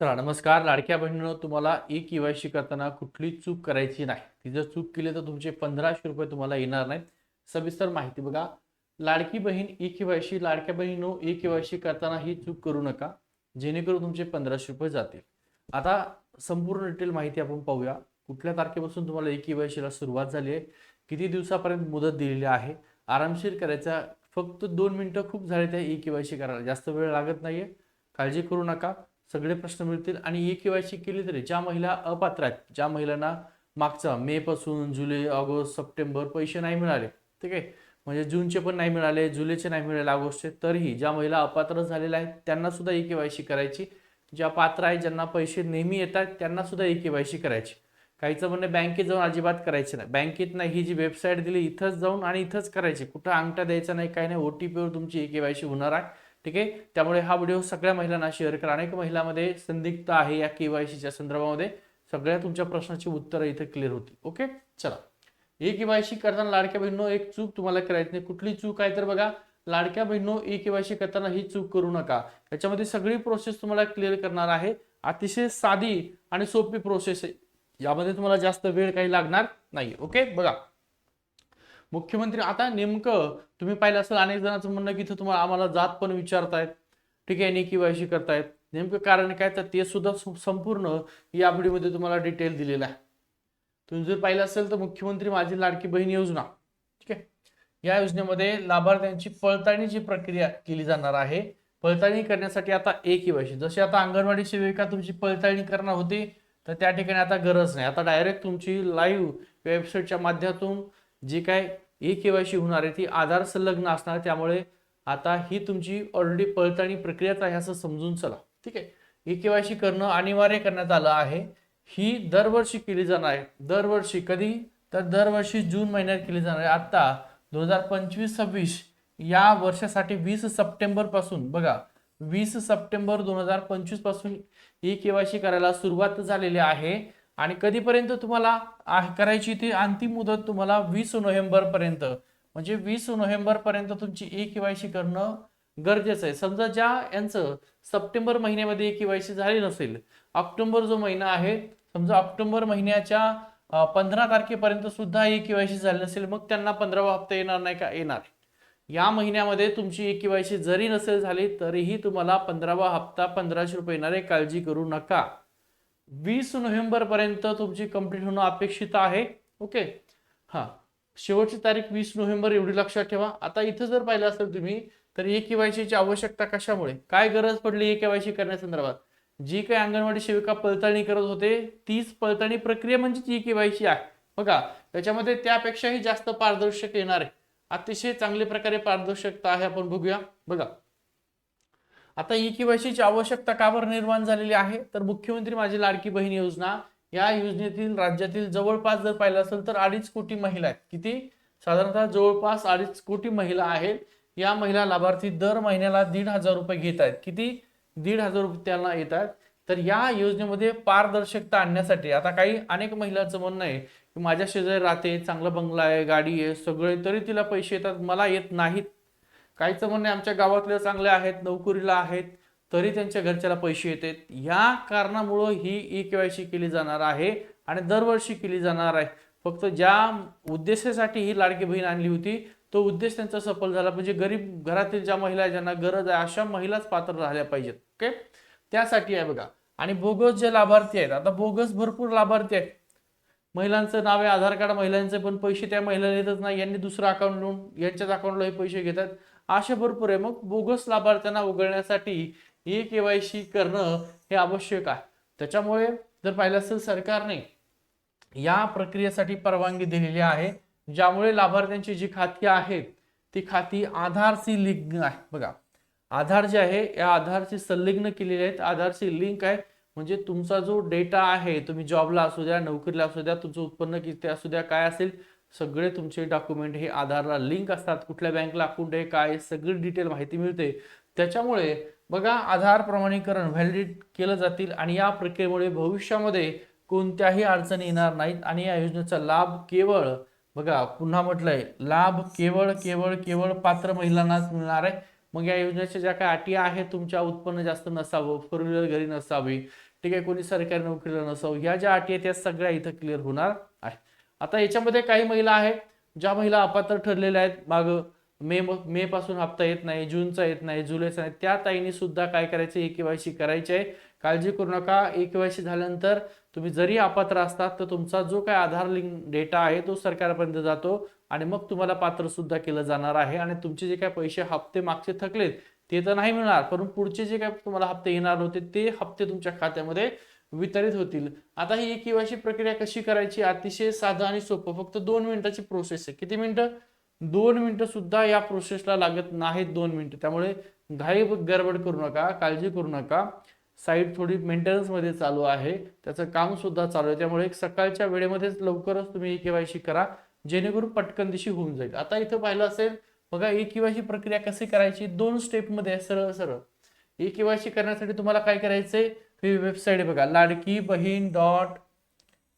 चला नमस्कार. लाडक्या बहिणीनं तुम्हाला ई केवायसी करताना कुठली चूक करायची नाही. ती जर चूक केली तर तुमचे पंधराशे रुपये तुम्हाला येणार नाहीत. सविस्तर माहिती बघा. लाडकी बहीण ई केवायसी लाडक्या बहिणीनो ई केवायसी करताना ही चूक करू नका. जेणेकरून तुमचे पंधराशे रुपये जातील. आता संपूर्ण डिटेल माहिती आपण पाहूया. कुठल्या तारखेपासून तुम्हाला ई केवायसीला सुरुवात झाली आहे? किती दिवसापर्यंत मुदत दिलेली आहे? आरामशीर करायचा. फक्त दोन मिनिटं खूप झाले त्या ई केवायसी करायला. जास्त वेळ लागत नाहीये. काळजी करू नका. सगळे प्रश्न मिळतील. आणि ई केवायसी केली तरी ज्या महिला अपात्र आहेत ज्या महिलांना मागचा मे पासून जुलै ऑगस्ट सप्टेंबर पैसे नाही मिळाले ठीक आहे? म्हणजे जूनचे पण नाही मिळाले जुलैचे नाही मिळाले ऑगस्टचे तरीही ज्या महिला अपात्र झालेल्या आहेत त्यांना सुद्धा ई केवायसी करायची. ज्या पात्र आहेत ज्यांना पैसे नेहमी येतात त्यांना सुद्धा ई केवायसी करायची. काहीचं म्हणणे बँकेत जाऊन अजिबात करायचे नाही. बँकेत नाही ही जी वेबसाईट दिली इथंच जाऊन आणि इथंच करायची. कुठं अंगठा द्यायचा नाही काही नाही ओ टी पीवर तुमची ई केवायसी होणार आहे. ठीक आहे? त्यामुळे हा व्हिडिओ सगळ्या महिलांना शेअर करा. अनेक महिलांमध्ये संदिग्ध आहे या केवायसीच्या संदर्भामध्ये. सगळ्या तुमच्या प्रश्नाची उत्तरं इथे क्लिअर होती ओके चला. ए केवायसी करताना लाडक्या बहिणीनो एक चूक तुम्हाला करायची नाही. कुठली चूक आहे तर बघा लाडक्या बहिणीनो ई केवायसी करताना ही चूक करू नका. याच्यामध्ये सगळी प्रोसेस तुम्हाला क्लिअर करणार आहे. अतिशय साधी आणि सोपी प्रोसेस आहे. यामध्ये तुम्हाला जास्त वेळ काही लागणार नाही ओके बघा. मुख्यमंत्री आता नेमकं तुम्ही पाहिलं असेल अनेक जणांचं म्हणणं की इथं तुम्हाला आम्हाला जात पण विचारतायत ठीक आहे केवायसी करतायत. नेमकं कारण काय तर ते सुद्धा संपूर्ण या व्हिडिओमध्ये तुम्हाला डिटेल दिलेलं आहे. तुम्ही जर पाहिलं असेल तर मुख्यमंत्री माझी लाडकी बहीण योजना ठीक आहे. या योजनेमध्ये लाभार्थ्यांची पडताळणीची प्रक्रिया केली जाणार आहे. पडताळणी करण्यासाठी आता एक केवायसी जशी आता अंगणवाडी सेविका तुमची पडताळणी करणार होती तर त्या ठिकाणी आता गरज नाही. आता डायरेक्ट तुमची लाईव्ह वेबसाईटच्या माध्यमातून जी काय ई केवायसी होणार आहे ती आधार संलग्न असणार आहे. त्यामुळे आता ही तुमची ऑलरेडी पळताळणी प्रक्रियाच आहे असं समजून चला. ठीक आहे? ई केवायसी करणं अनिवार्य करण्यात आलं आहे. ही दरवर्षी केली जाणार आहे. दरवर्षी कधी? तर दरवर्षी जून महिन्यात केली जाणार आहे. आत्ता दोन हजार पंचवीस सव्वीस या वर्षासाठी वीस सप्टेंबरपासून बघा वीस सप्टेंबर दोन हजार पंचवीसपासून ई केवायसी करायला सुरुवात झालेली आहे. आणि कधीपर्यंत तुम्हाला करायची ती अंतिम मुदत तुम्हाला वीस नोव्हेंबरपर्यंत. म्हणजे वीस नोव्हेंबरपर्यंत तुमची ए केवायसी करणं गरजेचं आहे. समजा ज्या यांचं सप्टेंबर महिन्यामध्ये ए केवायसी झाली नसेल ऑक्टोबर जो महिना आहे समजा ऑक्टोबर महिन्याच्या पंधरा तारखेपर्यंत सुद्धा ए केवायसी झाली नसेल मग त्यांना पंधरावा हप्ता येणार नाही का? येणार. या महिन्यामध्ये तुमची ए केवायसी जरी नसेल झाली तरीही तुम्हाला पंधरावा हप्ता पंधराशे रुपये येणार आहे काळजी करू नका. वीस नोव्हेंबर पर्यंत तुमची कंप्लीट होणं अपेक्षित आहे. ओके हा. शेवटची तारीख वीस नोव्हेंबर एवढी लक्षात ठेवा. आता इथं जर पाहिलं असेल तुम्ही तर ए केवायसीची आवश्यकता कशामुळे? काय गरज पडली ए केवायसी करण्यासंदर्भात? जी काही अंगणवाडी सेविका पडताळणी करत होते तीच पडताळणी प्रक्रिया म्हणजे ई केवायसी आहे. बघा त्याच्यामध्ये त्यापेक्षाही जास्त पारदर्शक येणार आहे. अतिशय चांगल्या प्रकारे पारदर्शकता आहे आपण बघूया. बघा. आता ई केवायसीची आवश्यकता का बरं निर्माण झालेली आहे. तर मुख्यमंत्री माझी लाडकी बहीण योजना या योजनेतील राज्यातील जवळपास जर पाहिलं असेल तर अडीच कोटी महिला आहेत. किती? साधारणतः जवळपास अडीच कोटी महिला आहेत. या महिला लाभार्थी दर महिन्याला दीड हजार रुपये घेत आहेत. किती? दीड हजार रुपये त्यांना येत आहेत. तर या योजनेमध्ये पारदर्शकता आणण्यासाठी आता काही अनेक महिलांचं म्हणणं आहे की माझ्या शेजारी राहते चांगला बंगला आहे गाडी आहे सगळे तरी तिला पैसे येतात मला येत नाहीत. काहीचं म्हणणे आमच्या गावातले चांगले आहेत नोकरीला आहेत तरी त्यांच्या घरच्याला पैसे येतात. या कारणामुळं ही ई केवायसी केली जाणार आहे आणि दरवर्षी केली जाणार आहे. फक्त ज्या उद्देशासाठी ही लाडकी बहीण आणली होती तो उद्देश त्यांचा सफल झाला. म्हणजे गरीब घरातील ज्या महिला ज्यांना गरज आहे अशा महिलाच पात्र राहिल्या पाहिजेत. ओके? त्यासाठी आहे बघा. आणि बोगस जे लाभार्थी आहेत आता बोगस भरपूर लाभार्थी आहेत. महिलांचं नाव आहे आधार कार्ड महिलांचे पण पैसे त्या महिलांना येतच नाही. यांनी दुसरं अकाउंट लावून यांच्याच अकाउंटला हे पैसे घेतात. अशा भरपूर आहे. मग बोगस लाभार्थ्यांना उघडण्यासाठी ई केवायसी करणं हे आवश्यक आहे. त्याच्यामुळे जर पाहिलं असेल सरकारने या प्रक्रियेसाठी परवानगी दिलेली आहे. ज्यामुळे लाभार्थ्यांची जी खाती आहेत ती खाती आधारशी लिंक आहे. बघा आधार जे आहे या आधारशी संलग्न केलेले आहेत. आधारशी लिंक आहे. म्हणजे तुमचा जो डेटा आहे तुम्ही जॉबला असू द्या नोकरीला असू द्या तुमचं उत्पन्न किती असू द्या काय असेल सगळे तुमचे डॉक्युमेंट हे आधारला लिंक असतात. कुठल्या बँकला अकाउंट आहे काय सगळी डिटेल माहिती मिळते. त्याच्यामुळे बघा आधार प्रमाणीकरण व्हॅलिडेट केलं जातील आणि या प्रक्रियेमुळे भविष्यामध्ये कोणत्याही अडचणी येणार नाहीत आणि या योजनेचा लाभ केवळ बघा पुन्हा म्हटलंय लाभ केवळ केवळ केवळ पात्र महिलांनाच मिळणार आहे. मग या योजनेच्या ज्या काही अटी आहेत तुमच्या उत्पन्न जास्त नसावं फोर व्हीलर घरी नसावी ठीक आहे कोणी सरकारी नोकरीला नसावं ह्या ज्या अटी आहेत त्या सगळ्या इथं क्लिअर होणार. आता याच्यामध्ये काही महिला आहेत ज्या महिला अपात्र ठरलेल्या आहेत माग मे मे पासून हप्ता येत नाही जूनचा येत नाही जुलैचा नाही. त्या ताईने सुद्धा काय करायचं? ए केवायसी करायची आहे. काळजी करू नका. ए केवायसी झाल्यानंतर तुम्ही जरी अपात्र असतात तर तुमचा जो काय आधार लिंक डेटा आहे तो सरकारपर्यंत जातो आणि मग तुम्हाला पात्र सुद्धा केलं जाणार आहे. आणि तुमचे जे काय पैसे हप्ते मागचे थकलेत ते तर नाही मिळणार पण पुढचे जे काय तुम्हाला हप्ते येणार होते ते हप्ते तुमच्या खात्यामध्ये वितरित होतील. आता ही केवायसी प्रक्रिया कशी करायची? अतिशय साधं आणि सोपं. फक्त दोन मिनिटाची प्रोसेस आहे. किती मिनिटं? दोन मिनिटं सुद्धा या प्रोसेसला लागत नाहीत दोन मिनिटं. त्यामुळे घाई गडबड करू नका काळजी करू नका. साईट थोडी मेंटेनन्समध्ये चालू आहे. त्याचं काम सुद्धा चालू आहे. त्यामुळे एक सकाळच्या वेळेमध्येच लवकरच तुम्ही ई केवायसी करा. जेणेकरून पटकन दिशी होऊन जाईल. आता इथं पाहिलं असेल बघा ई केवायसी प्रक्रिया कशी करायची? दोन स्टेपमध्ये आहे सरळ सरळ. ई केवायसी करण्यासाठी तुम्हाला काय करायचंय? ही वेबसाईट आहे बघा Ladki Bahin dot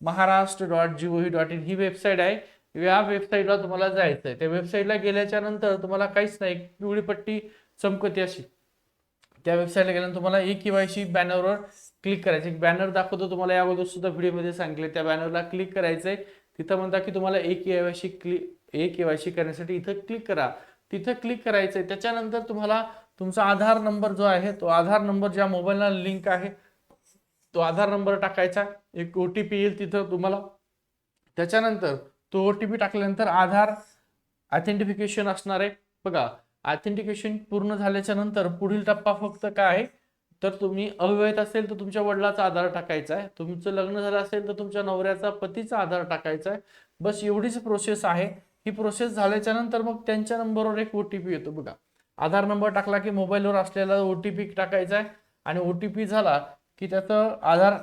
Maharashtra dot G O dot in he website आहे. या वेबसाईटला तुम्हाला जायचं आहे त्या वेबसाईटला गेल्याच्यानंतर तुम्हाला काहीच नाही पिवळी पट्टी चमकते अशी. त्या वेबसाईटला गेल्यानंतर तुम्हाला ई केवायसी बॅनरवर क्लिक करायचं. एक बॅनर दाखवतो तुम्हाला या अगोदर सुद्धा व्हिडिओमध्ये सांगितले. त्या बॅनरला क्लिक करायचं आहे तिथं म्हणता की तुम्हाला e KYC click e KYC करण्यासाठी इथं क्लिक करा. तिथं क्लिक करायचं आहे त्याच्यानंतर तुम्हाला तुमचा आधार नंबर जो आहे तो आधार नंबर ज्या मोबाईलला लिंक आहे तो आधार नंबर टाकायचा एक ओ टी पी येईल तिथं तुम्हाला. त्याच्यानंतर तो ओ टी पी टाकल्यानंतर आधार ऑथेंटिफिकेशन असणार आहे. बघा ऑथेंटिकेशन पूर्ण झाल्याच्यानंतर पुढील टप्पा फक्त काय आहे? तर तुम्ही अविवाहित असेल तर तुमच्या वडिलाचा आधार टाकायचा आहे. तुमचं लग्न झालं असेल तर तुमच्या नवऱ्याचा पतीचा आधार टाकायचा आहे. बस एवढीच प्रोसेस आहे. ही प्रोसेस झाल्याच्यानंतर मग त्यांच्या नंबरवर एक ओ टी पी येतो. बघा आधार नंबर टाकला की मोबाईलवर असलेला ओ टी पी टाकायचा आहे. आणि ओ टी पी झाला की त्याचं आधार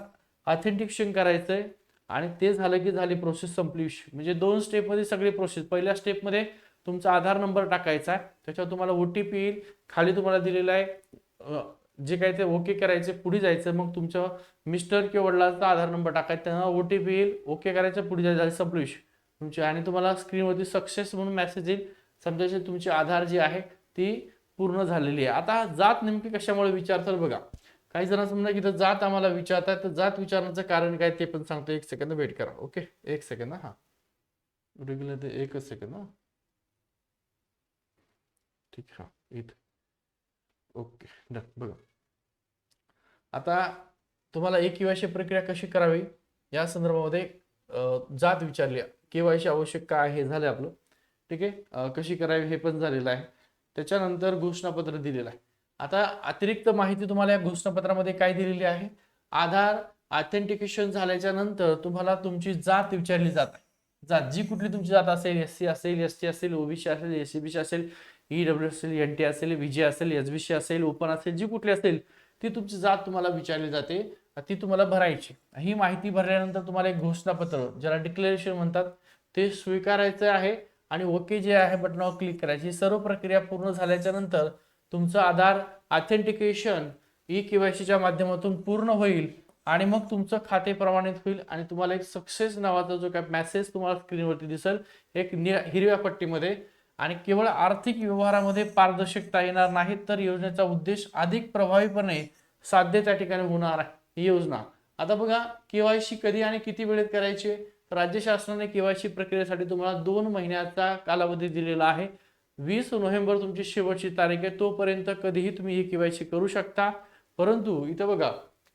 ऑथेंटिकेशन करायचं आहे आणि ते झालं की झाली प्रोसेस संपली म्हणजे दोन स्टेपमध्ये सगळी प्रोसेस पहिल्या स्टेपमध्ये तुमचा आधार नंबर टाकायचा आहे. त्याच्यावर तुम्हाला ओ टी पी येईल. खाली तुम्हाला दिलेला आहे जे काही ते ओके करायचे पुढे जायचं मग तुमच्या मिस्टर किंवा वडिलांचा आधार नंबर टाकायचा त्यांना ओ टी पी येईल ओके करायचं पुढे जायचं संपली तुमची आणि तुम्हाला स्क्रीनवरती सक्सेस म्हणून मेसेज येईल. समजायचे तुमची आधार जी आहे ती पूर्ण झालेली आहे. आता जात नेमकी कशामुळे विचारतात बघा. काही जणांचं म्हणणं की इथं जात आम्हाला विचारतात तर जात विचारण्याचं कारण काय ते पण सांगतो. एक सेकंद वेट करा ओके एक सेकंद हा. रेग्युलर ते एकच सेकंद हा. ठीक हा. इथं. ओके डन बघा. आता तुम्हाला एक केवायसी प्रक्रिया कशी करावी? या संदर्भामध्ये जात विचारली. केवायसी आवश्यक काय हे झालं आपलं. ठीक आहे? कशी करावी हे पण झालेलं आहे. त्याच्यानंतर घोषणापत्र दिलेलं आहे. आता अतिरिक्त माहिती तुम्हाला या घोषणापत्रामध्ये काय दिलेली आहे? आधार ऑथेंटिकेशन झाल्याच्यानंतर तुम्हाला तुमची जात विचारली जात आहे. जात जी कुठली तुमची जात असेल एस सी असेल एस टी असेल ओबीसी असेल S C B C E W असेल एन टी असेल विजय असेल एस बी सी असेल ओपन असेल जी कुठली असेल ती तुमची जात तुम्हाला विचारली जाते ती तुम्हाला भरायची. ही माहिती भरल्यानंतर तुम्हाला एक घोषणापत्र ज्याला डिक्लेरेशन म्हणतात ते स्वीकारायचं आहे आणि ओके जे आहे बटनावर क्लिक करायची. ही सर्व प्रक्रिया पूर्ण झाल्याच्यानंतर तुमचं Aadhaar authentication E K Y सीच्या माध्यमातून पूर्ण होईल आणि मग तुमचं खाते प्रमाणित होईल आणि तुम्हाला एक सक्सेस नावाचा जो काय मेसेज तुम्हाला स्क्रीनवरती दिसेल एक नि- हिरव्या पट्टीमध्ये आणि केवळ आर्थिक व्यवहारामध्ये पारदर्शकता येणार नाही तर योजनेचा उद्देश अधिक प्रभावीपणे साध्य त्या ठिकाणी होणार आहे. ही योजना. आता बघा केवायसी कधी आणि किती वेळेत करायची? आहे? राज्य शासनाने केवायसी प्रक्रियेसाठी तुम्हाला दोन महिन्याचा कालावधी दिलेला आहे. वीस नोव्हेंबर तुमची शेवटची तारीख आहे तोपर्यंत कधीही तुम्ही ही केवायसी करू शकता. परंतु इथं बघा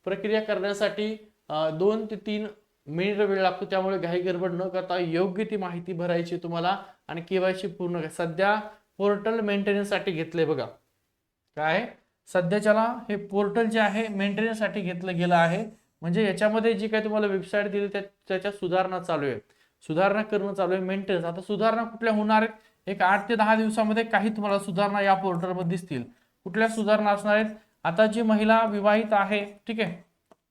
प्रक्रिया करण्यासाठी दोन ते तीन मिनिट वेळ लागतो त्यामुळे घाई गडबड न करता योग्य ती माहिती भरायची तुम्हाला. आणि केवायसी पूर्ण सध्या पोर्टल मेंटेनन्ससाठी घेतलंय बघा. काय? सध्याच्याला हे पोर्टल जे आहे मेंटेनन्ससाठी घेतलं गेलं आहे. म्हणजे याच्यामध्ये जी काही तुम्हाला वेबसाईट दिली त्या त्याच्यात सुधारणा चालू आहे. सुधारणा करणं चालू आहे मेंटेनन्स. आता सुधारणा कुठल्या होणार आहेत? एक आठ ते दहा दिवसामध्ये काही तुम्हाला सुधारणा या पोर्टलमध्ये दिसतील. कुठल्या सुधारणा असणार आहेत? आता जी महिला विवाहित आहे ठीक आहे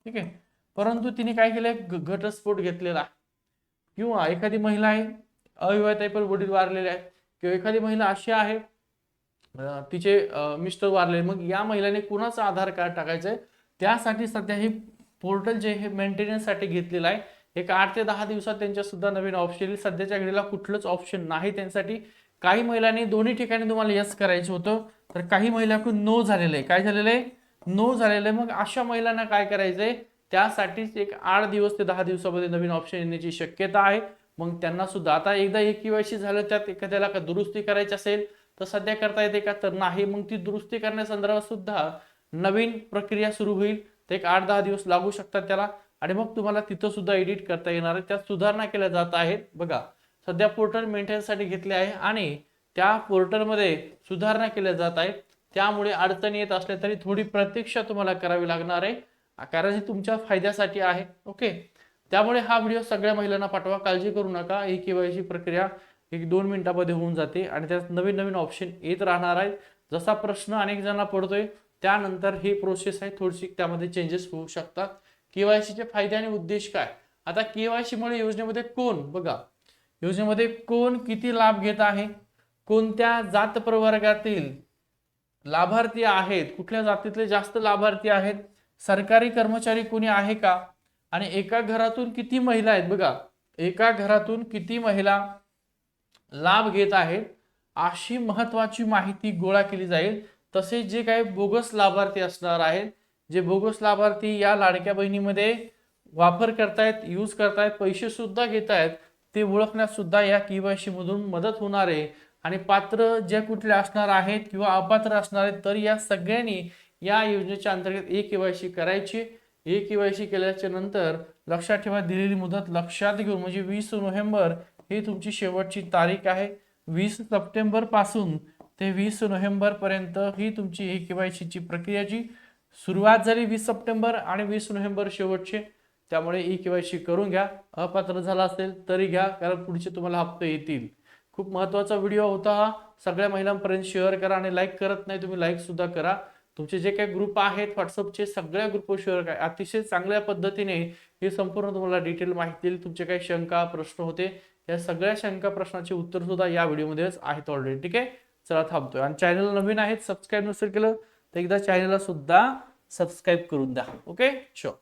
ठीक आहे. परंतु तिने काय केलंय? ग- घटस्फोट घेतलेला किंवा एखादी महिला आहे अविवाहित आहे पण वडील वारलेले आहेत. किंवा एखादी महिला अशी आहे तिचे मिस्टर वारले. मग या महिलाने कुणाचं आधार कार्ड टाकायचं आहे? त्यासाठी सध्या हे पोर्टल जे हे मेंटेनन्ससाठी घेतलेलं आहे. एक आठ ते दहा दिवसात त्यांच्या सुद्धा नवीन ऑप्शन येईल. सध्याच्या घडीला कुठलंच ऑप्शन नाही त्यांच्यासाठी. काही महिलांनी दोन्ही ठिकाणी तुम्हाला यस करायचं होतं तर काही महिलांकडून नो झालेलं आहे. काय झालेलं आहे? नो झालेलं आहे. मग अशा महिलांना काय करायचंय? त्यासाठीच एक आठ दिवस ते दहा दिवसामध्ये नवीन ऑप्शन येण्याची शक्यता आहे. मग त्यांना सुद्धा आता एकदा एक केवायसी झालं त्यात एखाद्याला का दुरुस्ती करायची असेल तर सध्या करता येते का? तर नाही. मग ती दुरुस्ती करण्यासंदर्भात सुद्धा नवीन प्रक्रिया सुरू होईल. तर एक आठ दहा दिवस लागू शकतात त्याला. आणि मग तुम्हाला तिथं सुद्धा एडिट करता येणार आहे. त्यात सुधारणा केल्या जात आहेत. बघा. सध्या पोर्टल मेंटेनन्ससाठी घेतले आहे आणि त्या पोर्टलमध्ये सुधारणा केल्या जात आहेत. त्यामुळे अडचणी येत असल्या तरी थोडी प्रतीक्षा तुम्हाला करावी लागणार आहे. कारण हे तुमच्या फायद्यासाठी आहे. ओके? त्यामुळे हा व्हिडिओ सगळ्या महिलांना पाठवा. काळजी करू नका. ही केवायसी प्रक्रिया एक दोन मिनिटामध्ये होऊन जाते आणि त्यात नवीन नवीन ऑप्शन येत राहणार आहेत. जसा प्रश्न अनेक जणांना पडतोय त्यानंतर ही प्रोसेस आहे. थोडीशी त्यामध्ये चेंजेस होऊ शकतात. केवायसीचे फायदे आणि उद्देश काय? आता केवायसीमुळे योजनेमध्ये कोण? बघा. योजनेमध्ये कोण किती लाभ घेत आहे? कोणत्या जात प्रवर्गातील लाभार्थी आहेत? कुठल्या जातीतले जास्त लाभार्थी आहेत? सरकारी कर्मचारी कोणी आहे का? आणि एका घरातून किती महिला आहेत? बघा एका घरातून किती महिला लाभ घेत आहेत? अशी महत्वाची माहिती गोळा केली जाईल. तसेच जे काही बोगस लाभार्थी असणार आहेत जे बोगस लाभार्थी या लाडक्या बहिणीमध्ये वापर करतायत यूज करतायत पैसे सुद्धा घेत आहेत ते ओळखण्यास सुद्धा या केवायसी मधून मदत होणार आहे. आणि पात्र जे कुठले असणार आहेत किंवा अपात्र असणार आहेत तर या सगळ्यांनी या योजनेच्या अंतर्गत ए केवायसी करायची. ए केवायसी केल्याच्यानंतर लक्षात ठेवा दिलेली मुदत लक्षात घेऊन म्हणजे वीस नोव्हेंबर ही तुमची शेवटची तारीख आहे. वीस सप्टेंबरपासून ते वीस नोव्हेंबर पर्यंत ही तुमची ए केवायसीची प्रक्रियाची सुरुवात झाली वीस सप्टेंबर आणि वीस नोव्हेंबर शेवटचे. त्यामुळे ई केवायसी करून घ्या. अपात्र झाला असेल तरी घ्या कारण पुढचे तुम्हाला हप्ते येतील. खूप महत्त्वाचा व्हिडिओ होता हा. सगळ्या महिलांपर्यंत शेअर करा आणि लाईक करत नाही तुम्ही लाईक सुद्धा करा. तुमचे जे काही ग्रुप आहेत व्हॉट्सअपचे सगळ्या ग्रुपवर शेअर करा. अतिशय चांगल्या पद्धतीने हे संपूर्ण तुम्हाला डिटेल माहिती देईल. तुमचे काही शंका प्रश्न होते या सगळ्या शंका प्रश्नाचे उत्तर सुद्धा या व्हिडिओमध्येच आहेत ऑलरेडी ठीक आहे? चला थांबतोय. आणि चॅनल नवीन आहेत सबस्क्राईब नसेल केलं तर एकदा चॅनलला सुद्धा सबस्क्राईब करून द्या ओके? शुअर